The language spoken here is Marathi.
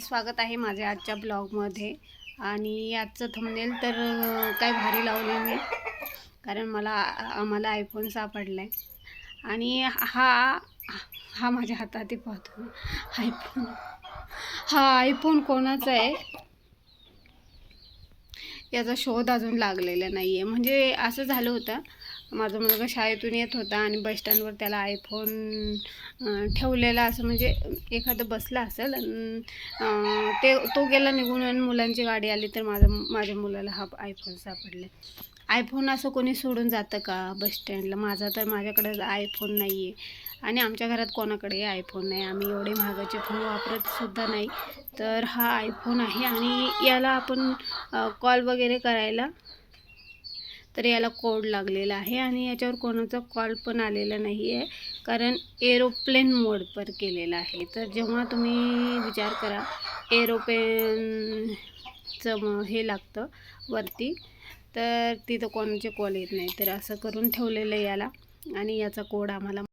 स्वागत आहे माझ्या आजच्या ब्लॉगमध्ये. आणि आजचं थंबनेल तर काय भारी लावले मी. कारण मला आम्हाला आयफोन सापडला आहे आणि हा हा माझ्या हातात पाहतो आयफोन हा आयफोन कोणाचा आहे? याचा शोध अजून लागलेला नाही आहे म्हणजे असं झालं होतं माझा मुलगा शाळेतून येत होता आणि बस स्टँडवर त्याला आयफोन ठेवलेला असं म्हणजे एखादं बसलं असेल ते तो गेला निघून आणि मुलांची गाडी आली तर माझा माझ्या मुलाला हा आयफोन सापडला. आयफोन असं कोणी सोडून जातं का बस स्टँडला माझा तर माझ्याकडे आयफोन नाही आहे आणि आमच्या घरात कोणाकडे आयफोन नाही? आम्ही एवढे महागाचे फोन वापरत सुद्धा नाही. तर हा आयफोन आहे आणि याला आपण कॉल वगैरे करायला तर याला कोड लागलेला आहे आणि याच्यावर कोणाचा कॉल पण आलेला नाही आहे कारण एरोप्लेन मोडवर केलेला आहे. तर जेव्हा तुम्ही विचार करा एरोप्लेनचं हे लागतं वरती तर तिथं कोणाचे कॉल येत नाही. तर असं करून ठेवलेलं आहे याला आणि याचा कोड आम्हाला